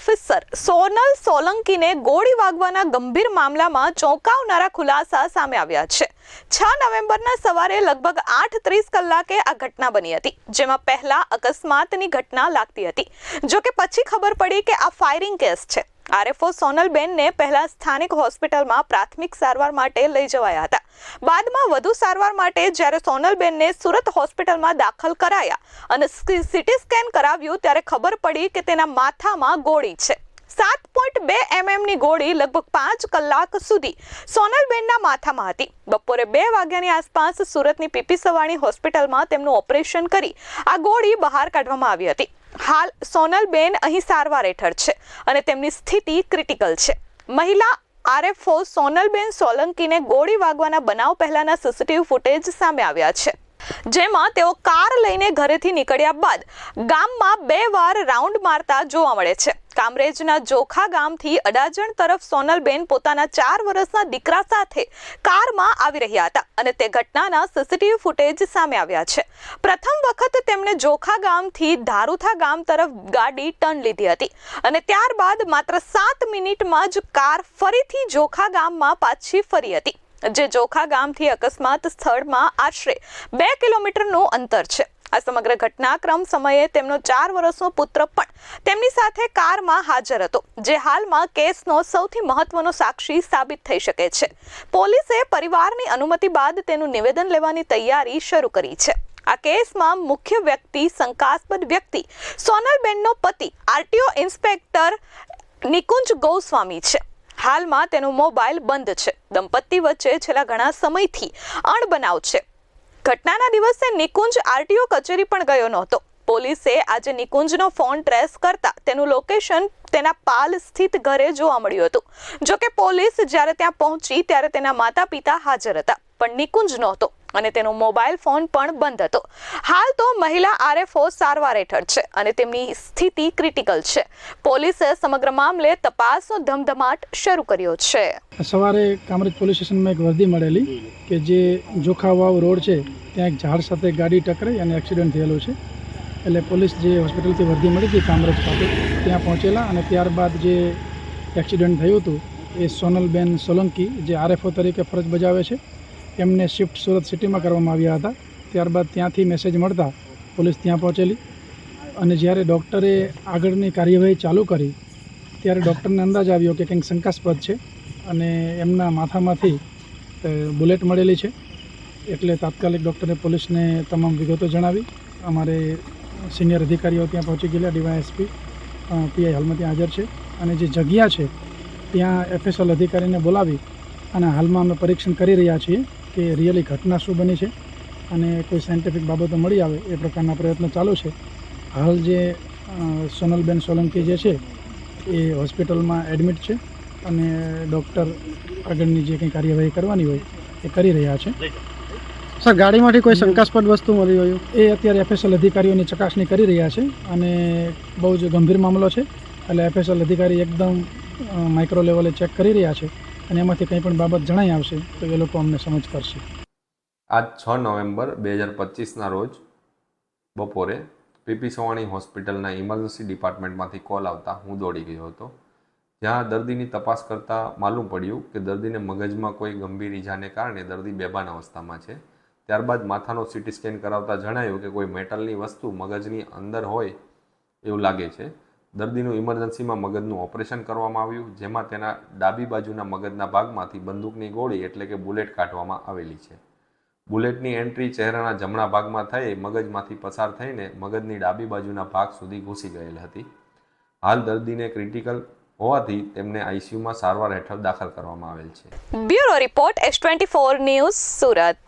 Officer Sonal સોલંકીને ગોળી વાગવાના ગંભીર મામલામાં ચોંકાવનારા ખુલાસા સામે આવ્યા છે. છ નવેમ્બરના સવારે લગભગ આઠ ત્રીસ કલાકે આ ઘટના બની હતી, જેમાં પહેલા અકસ્માતની ઘટના લાગતી હતી. જો કે પછી ખબર પડી કે આ ફાયરિંગ કેસ છે. આરએફઓ સોનલબેનને પહેલા સ્થાનિક હોસ્પિટલમાં પ્રાથમિક સારવાર માટે લઈ જવાયા હતા. બાદમાં વધુ સારવાર માટે જ્યારે સોનલબેનને સુરત હોસ્પિટલમાં દાખલ કરાયા અને સીટી સ્કેન કરાવ્યું, ત્યારે ખબર પડી કે તેના માથામાં ગોળી છે. સાત પોઈન્ટ બે એમએમની ગોળી લગભગ પાંચ કલાક સુધી સોનલબેનના માથામાં હતી. બપોરે બે વાગ્યાની આસપાસ સુરતની પીપી સવાણી હોસ્પિટલમાં તેમનું ઓપરેશન કરી આ ગોળી બહાર કાઢવામાં આવી હતી. હાલ સોનલબેન અહીં સારવાર હેઠળ છે અને તેમની સ્થિતિ ક્રિટિકલ છે. મહિલા આરએફઓ સોનલબેન સોલંકીને ગોળી વાગવાના બનાવ પહેલાના સીસીટીવી ફૂટેજ સામે આવ્યા છે. જેમાં તેઓ કાર લઈને ઘરેથી નીકળ્યા બાદ ગામમાં બે વાર રાઉન્ડ મારતા જોવા મળે છે. કામરેજના જોખા ગામથી અડાજણ તરફ સોનલબેન પોતાના ચાર વર્ષના દીકરા સાથે કારમાં આવી રહ્યા હતા અને તે ઘટનાના સીસીટીવી ફૂટેજ સામે આવ્યા છે. પ્રથમ વખત તેમણે જોખા ગામથી ધારુથા ગામ તરફ ગાડી ટર્ન લીધી હતી અને ત્યારબાદ માત્ર સાત મિનિટમાં જ કાર ફરીથી જોખા ગામમાં પાછી ફરી હતી, જે જોખા ગામથી અકસ્માત સ્થળમાં આશરે બે કિલોમીટરનું અંતર છે. આ સમગ્ર ઘટનાક્રમ સમયે તેમનો ચાર વર્ષનો પુત્ર પણ તેમની સાથે કારમાં હાજર હતો, જે હાલમાં કેસનો સૌથી મહત્વનો સાક્ષી સાબિત થઈ શકે છે. પોલીસે પરિવારની અનુમતિ બાદ તેનું નિવેદન લેવાની તૈયારી શરૂ કરી છે. આ કેસમાં મુખ્ય વ્યક્તિ શંકાસ્પદ વ્યક્તિ સોનલબેનનો પતિ આરટીઓ ઇન્સ્પેક્ટર નિકુંજ ગોસ્વામી છે. હાલમાં તેનો મોબાઈલ બંધ છે. દંપતી વચ્ચે છેલ્લા ઘણા સમયથી અણબનાવ છે. ઘટનાના દિવસે નિકુંજ આરટીઓ કચેરી પણ ગયો નહોતો. પોલીસે આજે નિકુંજનો ફોન ટ્રેસ કરતા તેનું લોકેશન તેના પાલ સ્થિત ઘરે જોવા મળ્યું હતું. જોકે પોલીસ જ્યારે ત્યાં પહોંચી ત્યારે તેના માતા પિતા હાજર હતા, પણ નિકુંજ નહોતો. અને તેનો મોબાઈલ ફોન પણ બંધ હતો. હાલ તો મહિલા આરએફઓ સારવાર હેઠળ છે અને તેમની સ્થિતિ ક્રિટિકલ છે. પોલીસે સમગ્ર મામલે તપાસનો ધમધમાટ શરૂ કર્યો છે. સવારે કામરેજ પોલીસ સ્ટેશનમાં એક વર્દી મળેલી કે જે જોખાવાવ રોડ છે, ત્યાં એક ઝાડ સાથે ગાડી ટકરાઈ અને એક્સિડન્ટ થયેલો છે. એટલે પોલીસ જે હોસ્પિટલથી વર્દી મળી હતી કામરેજ ખાતે, ત્યાં પહોંચેલા અને ત્યારબાદ જે એક્સિડન્ટ થયું હતું, એ સોનલબેન સોલંકી જે આરએફઓ તરીકે ફરજ બજાવે છે એમને શિફ્ટ સુરત સિટીમાં કરવામાં આવ્યા હતા. ત્યારબાદ ત્યાંથી મેસેજ મળતા પોલીસ ત્યાં પહોંચેલી અને જ્યારે ડૉક્ટરે આગળની કાર્યવાહી ચાલુ કરી, ત્યારે ડૉક્ટરને અંદાજ આવ્યો કે કંઈક શંકાસ્પદ છે અને એમના માથામાંથી બુલેટ મળેલી છે. એટલે તાત્કાલિક ડૉક્ટરે પોલીસને તમામ વિગતો જણાવી. અમારે સિનિયર અધિકારીઓ ત્યાં પહોંચી ગયેલા, ડીવાયએસપી પીઆઈ હાલમાં ત્યાં હાજર છે. અને જે જગ્યા છે, ત્યાં એફએસએલ અધિકારીને બોલાવી અને હાલમાં અમે પરીક્ષણ કરી રહ્યા છીએ. કે રિયલી ઘટના શું બની છે અને કોઈ સાયન્ટિફિક બાબતો મળી આવે એ પ્રકારના પ્રયત્નો ચાલુ છે. હાલ જે સોનલબેન સોલંકી જે છે એ હોસ્પિટલમાં એડમિટ છે અને ડૉક્ટર આગળની જે કંઈ કાર્યવાહી કરવાની હોય એ કરી રહ્યા છે. સર ગાડીમાંથી કોઈ શંકાસ્પદ વસ્તુ મળી હોય? એ અત્યારે એફએસએલ અધિકારીઓની ચકાસણી કરી રહ્યા છે અને બહુ જ ગંભીર મામલો છે. એટલે એફએસએલ અધિકારી એકદમ માઇક્રો લેવલે ચેક કરી રહ્યા છે. અને એમાંથી કંઈ પણ બાબત જણાઈ આવશે, તો એ લોકો અમને સમજ કરશે. આજ છ નવેમ્બર બે હજાર પચીસના રોજ બપોરે પીપી સવાણી હોસ્પિટલના ઇમરજન્સી ડિપાર્ટમેન્ટમાંથી કોલ આવતા હું દોડી ગયો હતો. જ્યાં દર્દીની તપાસ કરતાં માલુમ પડ્યું કે દર્દીને મગજમાં કોઈ ગંભીર ઈજાને કારણે દર્દી બેભાન અવસ્થામાં છે. ત્યારબાદ માથાનો સીટી સ્કેન કરાવતા જણાયું કે કોઈ મેટલની વસ્તુ મગજની અંદર હોય એવું લાગે છે. દર્દીનું ઇમરજન્સીમાં મગજનું ઓપરેશન કરવામાં આવ્યું, જેમાં તેના ડાબી બાજુના મગજના ભાગમાંથી બંદૂકની ગોળી એટલે કે બુલેટ કાઢવામાં આવેલી છે. બુલેટની એન્ટ્રી ચહેરાના જમણા ભાગમાં થઈ, મગજમાંથી પસાર થઈને મગજની ડાબી બાજુના ભાગ સુધી ઘૂસી ગયેલ હતી. હાલ દર્દીને ક્રિટિકલ હોવાથી તેમને આઈસીયુમાં સારવાર હેઠળ દાખલ કરવામાં આવેલ છે. Bureau report S twenty news Surat.